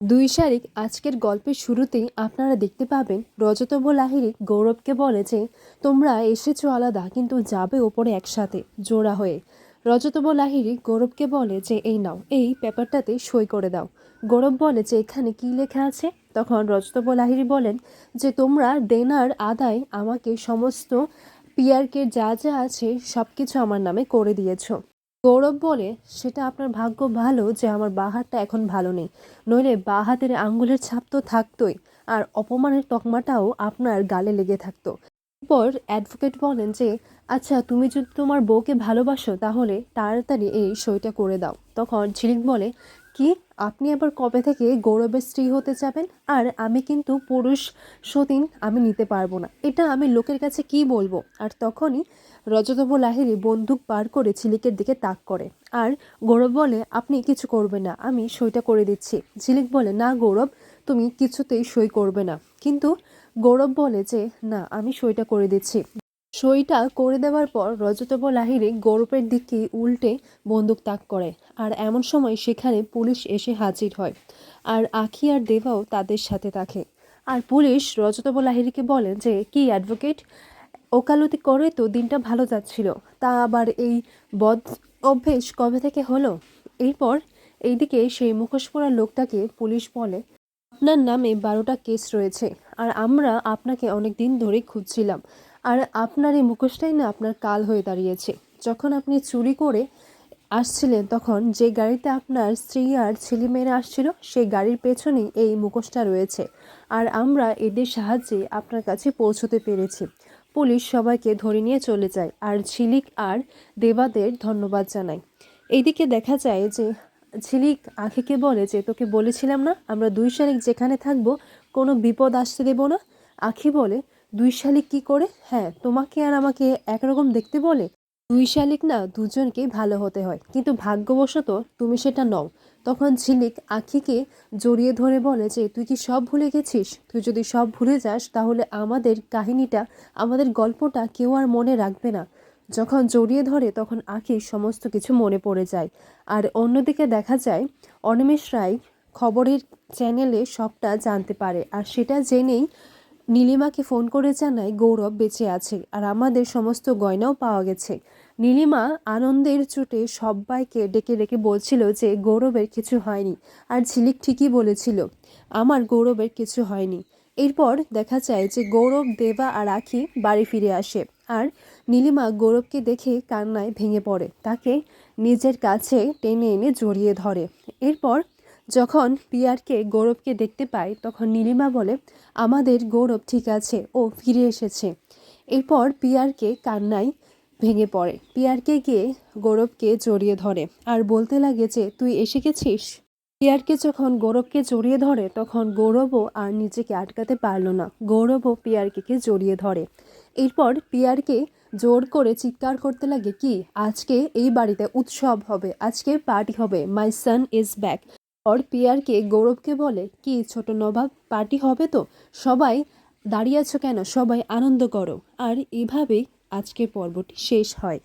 দুই শারিক আজকের গল্পের শুরুতেই আপনারা দেখতে পাবেন রজতব লাহিড়ী গৌরবকে বলে যে, তোমরা এসেছ আলাদা, কিন্তু যাবে ওপরে একসাথে, জোড়া হয়ে। রজতব লাহিড়ী গৌরবকে বলে যে, এই নাও, এই পেপারটাতে সই করে দাও। গৌরব বলে যে, এখানে কি লেখা আছে? তখন রজতব লাহিড়ী বলেন যে, তোমরা দেনার আদায় আমাকে সমস্ত পিয়ারকে যা যা আছে সব কিছু আমার নামে করে দিয়েছ। গৌরব বলে, সেটা আপনার ভাগ্য ভালো যে আমার বাহারটা এখন ভালো নেই। নইলে বাহাতের আঙ্গুলের ছাপ তো থাকতোই, আর অপমানের তকমাটাও আপনার গালে লেগে থাকতো। এরপর অ্যাডভোকেট বলেন যে আচ্ছা তুমি যদি তোমার বউকে ভালোবাসো তাহলে তাড়াতাড়ি এই সইটা করে দাও। তখন ঝিলিক বলে কি? আপনি আবার কবে থেকে গৌরবের স্ত্রী হতে যাবেন? আর আমি কিন্তু পুরুষ সতীন, আমি নিতে পারব না। এটা আমি লোকের কাছে কি বলব? আর তখনই রজতব লাহিরি বন্দুক বার করে ঝিলিকের দিকে তাক করে। আর গৌরব বলে, আপনি কিছু করবেন না, আমি সইটা করে দিচ্ছি। ঝিলিক বলে, না গৌরব, তুমি কিছুতেই সই করবে না। কিন্তু গৌরব বলে যে, না, আমি সইটা করে দিচ্ছি। সইটা করে দেওয়ার পর রজতব লাহিরি গৌরবের দিকে উল্টে বন্দুক তাক করে। আর এমন সময় সেখানে পুলিশ এসে হাজির হয়। আর আখি আর দেবাও তাদের সাথে থাকে। আর পুলিশ রজতব লাহিরিকে বলে যে, কি অ্যাডভোকেট? ওকালতি করে তো দিনটা ভালো যাচ্ছিল। তা আবার এই বদ অভ্যেস কবে থেকে হলো? এরপর এইদিকে সেই মুখোশ পরা লোকটাকে পুলিশ বলে, আপনার নামে বারোটা কেস রয়েছে। আর আমরা আপনাকে অনেক দিন ধরে খুঁজছিলাম। আর আপনার এই মুখোশটাই না আপনার কাল হয়ে দাঁড়িয়েছে। যখন আপনি চুরি করে আসছিলেন তখন যে গাড়িতে আপনার স্ত্রী আর ছেলেমেয়েরা আসছিল, সেই গাড়ির পেছনেই এই মুখোশটা রয়েছে। আর আমরা এদের সাহায্যে আপনার কাছে পৌঁছতে পেরেছি। পুলিশ সবাইকে ধরে নিয়ে চলে যায় আর ঝিলিক আর দেবাদের ধন্যবাদ জানায়। এইদিকে দেখা যায় যে ঝিলিক আখিকে বলে যে, তোকে বলেছিলাম না, আমরা দুই শালিক যেখানে থাকব, কোনো বিপদ আসতে দেব না? আখি বলে দুই শালিক কি করে? হ্যাঁ তোমাকে আর আমাকে একরকম দেখতে বলে? দুই শালিক না দুজনকেই ভালো হতে হয়। কিন্তু ভাগ্যবশত তুমি সেটা নও। তখন ঝিলিক আখিকে জড়িয়ে ধরে বলে যে, তুই কি সব ভুলে গেছিস? তুই যদি সব ভুলে যাস, তাহলে আমাদের কাহিনীটা, আমাদের গল্পটা কেউ আর মনে রাখবে না। যখন জড়িয়ে ধরে, তখন আখির সমস্ত কিছু মনে পড়ে যায়। আর অন্যদিকে দেখা যায়, অনিমেষ রায় খবরের চ্যানেলে সবটা জানতে পারে। আর সেটা জেনেই নীলিমাকে ফোন করে জানায় গৌরব বেঁচে আছে আর আমাদের সমস্ত গয়নাও পাওয়া গেছে। নীলিমা আনন্দের চোটে সবাইকে ডেকে ডেকে বলছিল যে গৌরবের কিছু হয়নি আর ঝিলিক ঠিকই বলেছিল, আমার গৌরবের কিছু হয়নি। এরপর দেখা যায় যে গৌরব, দেবা আর আখি বাড়ি ফিরে আসে আর নীলিমা গৌরবকে দেখে কান্নায় ভেঙে পড়ে। তাকে নিজের কাছে টেনে এনে জড়িয়ে ধরে। এরপর যখন পিয়ারকে গৌরবকে দেখতে পায়, তখন নীলিমা বলে, আমাদের গৌরব ঠিক আছে, ও ফিরে এসেছে। এরপর পিয়ারকে কান্নায় ভেঙে পড়ে। পিয়ারকে গিয়ে গৌরবকে জড়িয়ে ধরে আর বলতে লাগে যে, তুই এসে গেছিস? পিয়ারকে যখন গৌরবকে জড়িয়ে ধরে, তখন গৌরবও আর নিজেকে আটকাতে পারল না। গৌরবও পিয়ারকে জড়িয়ে ধরে। এরপর পিয়ারকে জোর করে চিৎকার করতে লাগে, কি? আজকে এই বাড়িতে উৎসব হবে আজকে পার্টি হবে মাই সান ইজ ব্যাক পর পিয়ারকে গৌরবকে বলে কি ছোট নবাব পার্টি হবে তো সবাই দাঁড়িয়ে আছো কেন সবাই আনন্দ করো আর এভাবেই আজকের পর্বটি শেষ হয়